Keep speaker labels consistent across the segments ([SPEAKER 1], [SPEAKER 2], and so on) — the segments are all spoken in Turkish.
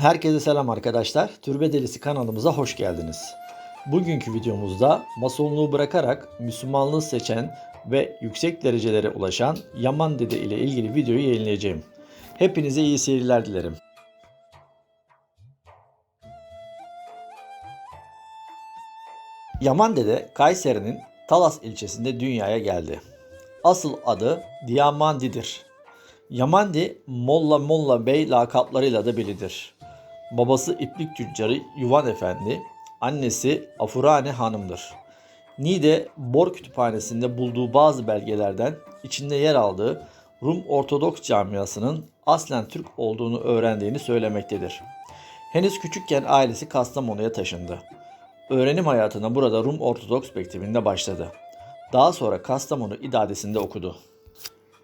[SPEAKER 1] Herkese selam arkadaşlar. Türbe Delisi kanalımıza hoş geldiniz. Bugünkü videomuzda masonluğu bırakarak Müslümanlığı seçen ve yüksek derecelere ulaşan Yaman Dede ile ilgili videoyu yayınlayacağım. Hepinize iyi seyirler dilerim. Yaman Dede Kayseri'nin Talas ilçesinde dünyaya geldi. Asıl adı Diamandi'dir. Yamandi Molla Molla Bey lakaplarıyla da bilinir. Babası iplik tüccarı Yuvan Efendi, annesi Afurane Hanım'dır. Niğde Bor Kütüphanesi'nde bulduğu bazı belgelerden içinde yer aldığı Rum Ortodoks camiasının aslen Türk olduğunu öğrendiğini söylemektedir. Henüz küçükken ailesi Kastamonu'ya taşındı. Öğrenim hayatına burada Rum Ortodoks Mektebi'nde başladı. Daha sonra Kastamonu İdadesi'nde okudu.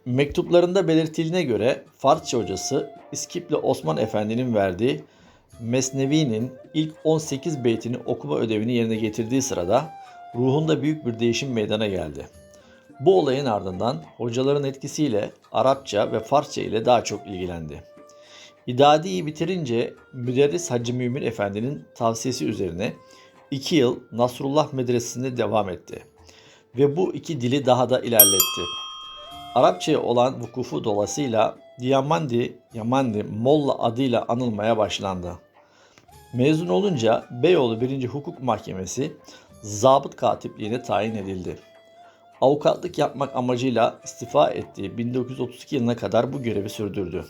[SPEAKER 1] Mektuplarında belirtildiğine göre Farsça hocası İskipli Osman Efendi'nin verdiği Mesnevi'nin ilk 18 beytini okuma ödevini yerine getirdiği sırada ruhunda büyük bir değişim meydana geldi. Bu olayın ardından hocaların etkisiyle Arapça ve Farsça ile daha çok ilgilendi. İdadi'yi bitirince Müderris Hacı Mümin Efendi'nin tavsiyesi üzerine 2 yıl Nasrullah Medresesi'nde devam etti ve bu iki dili daha da ilerletti. Arapçaya olan vukufu dolayısıyla Diyamandi, Yamandi, Molla adıyla anılmaya başlandı. Mezun olunca Beyoğlu 1. Hukuk Mahkemesi zabıt katipliğine tayin edildi. Avukatlık yapmak amacıyla istifa ettiği 1932 yılına kadar bu görevi sürdürdü.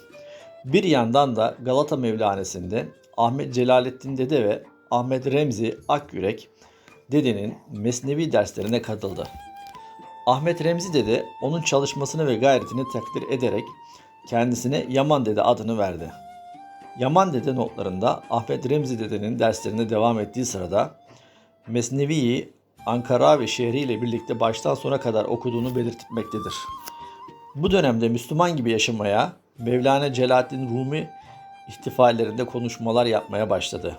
[SPEAKER 1] Bir yandan da Galata Mevlanesi'nde Ahmet Celalettin Dede ve Ahmet Remzi Akyürek Dede'nin mesnevi derslerine katıldı. Ahmet Remzi Dede onun çalışmasını ve gayretini takdir ederek kendisine Yaman Dede adını verdi. Yaman Dede notlarında Ahmet Remzi Dede'nin derslerine devam ettiği sırada Mesnevi'yi Ankara ve şehri ile birlikte baştan sona kadar okuduğunu belirtmektedir. Bu dönemde Müslüman gibi yaşamaya Mevlana Celaleddin Rumi ihtifallerinde konuşmalar yapmaya başladı.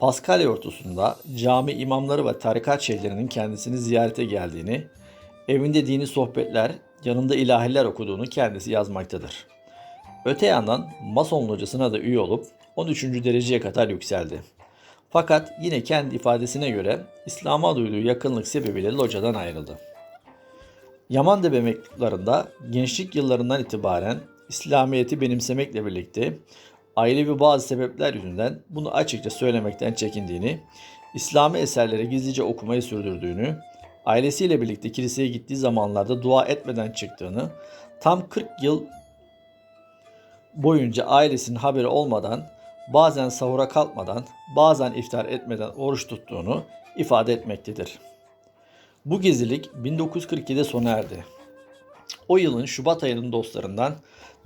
[SPEAKER 1] Paskalya ortasında cami imamları ve tarikat şeyhlerinin kendisini ziyarete geldiğini, evinde dini sohbetler, yanında ilahiler okuduğunu kendisi yazmaktadır. Öte yandan Mason locasına da üye olup 13. dereceye kadar yükseldi. Fakat yine kendi ifadesine göre İslam'a duyduğu yakınlık sebebiyle locadan ayrıldı. Yamandepe mektuplarında gençlik yıllarından itibaren İslamiyet'i benimsemekle birlikte ailevi bazı sebepler yüzünden bunu açıkça söylemekten çekindiğini, İslami eserleri gizlice okumayı sürdürdüğünü, ailesiyle birlikte kiliseye gittiği zamanlarda dua etmeden çıktığını, tam 40 yıl boyunca ailesinin haberi olmadan, bazen sahura kalkmadan, bazen iftar etmeden oruç tuttuğunu ifade etmektedir. Bu gizlilik 1942'de sona erdi. O yılın Şubat ayının dostlarından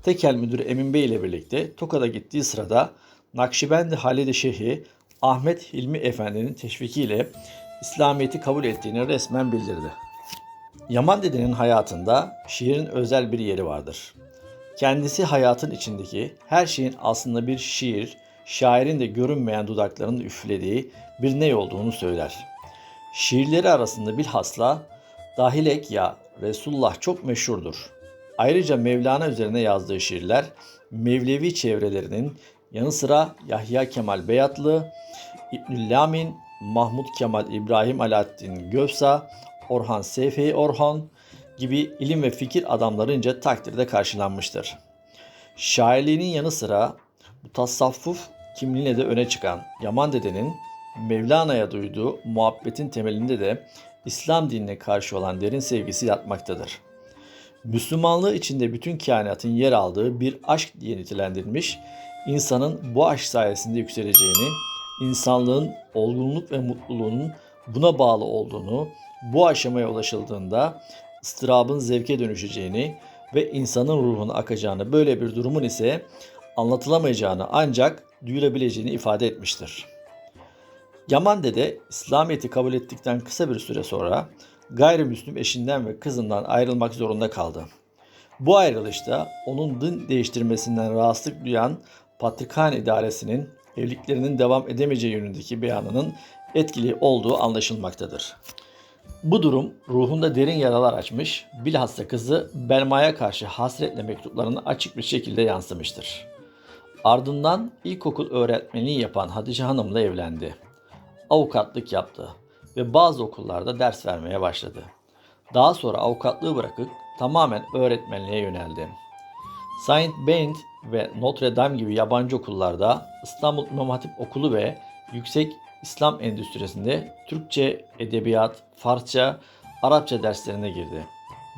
[SPEAKER 1] Tekel Müdürü Emin Bey ile birlikte Tokat'a gittiği sırada Nakşibendi Halide Şeyhi Ahmet Hilmi Efendi'nin teşvikiyle İslamiyet'i kabul ettiğini resmen bildirdi. Yaman Dede'nin hayatında şiirin özel bir yeri vardır. Kendisi hayatın içindeki her şeyin aslında bir şiir, şairin de görünmeyen dudaklarının üflediği bir ney olduğunu söyler. Şiirleri arasında bilhasla Dahilek ya Resulullah çok meşhurdur. Ayrıca Mevlana üzerine yazdığı şiirler Mevlevi çevrelerinin yanı sıra Yahya Kemal Beyatlı, İbnül Lamin, Mahmud Kemal İbrahim Alaaddin Gövsa, Orhan Seyfi Orhan gibi ilim ve fikir adamlarınca takdirde karşılanmıştır. Şairliğinin yanı sıra bu tasavvuf kimliğine de öne çıkan Yaman Dede'nin Mevlana'ya duyduğu muhabbetin temelinde de İslam dinine karşı olan derin sevgisi yatmaktadır. Müslümanlığı içinde bütün kainatın yer aldığı bir aşk diye nitelendirilmiş, insanın bu aşk sayesinde yükseleceğini, insanlığın olgunluk ve mutluluğunun buna bağlı olduğunu, bu aşamaya ulaşıldığında ıstırabın zevke dönüşeceğini ve insanın ruhuna akacağını, böyle bir durumun ise anlatılamayacağını ancak duyulabileceğini ifade etmiştir. Yaman Dede İslamiyet'i kabul ettikten kısa bir süre sonra gayrimüslim eşinden ve kızından ayrılmak zorunda kaldı. Bu ayrılışta onun din değiştirmesinden rahatsızlık duyan Patrikhane idaresinin evliliklerinin devam edemeyeceği yönündeki beyanının etkili olduğu anlaşılmaktadır. Bu durum ruhunda derin yaralar açmış, bilhassa kızı Belma'ya karşı hasretle mektuplarını açık bir şekilde yansımıştır. Ardından ilkokul öğretmenliği yapan Hatice Hanım'la evlendi. Avukatlık yaptı ve bazı okullarda ders vermeye başladı. Daha sonra avukatlığı bırakıp tamamen öğretmenliğe yöneldi. Saint Bengt ve Notre Dame gibi yabancı okullarda İstanbul İmam Hatip Okulu ve Yüksek İslam Endüstrisi'nde Türkçe, Edebiyat, Farsça, Arapça derslerine girdi.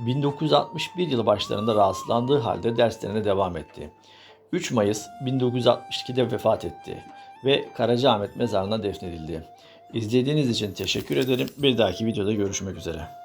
[SPEAKER 1] 1961 yılı başlarında rahatsızlandığı halde derslerine devam etti. 3 Mayıs 1962'de vefat etti ve Karacaahmet mezarına defnedildi. İzlediğiniz için teşekkür ederim. Bir dahaki videoda görüşmek üzere.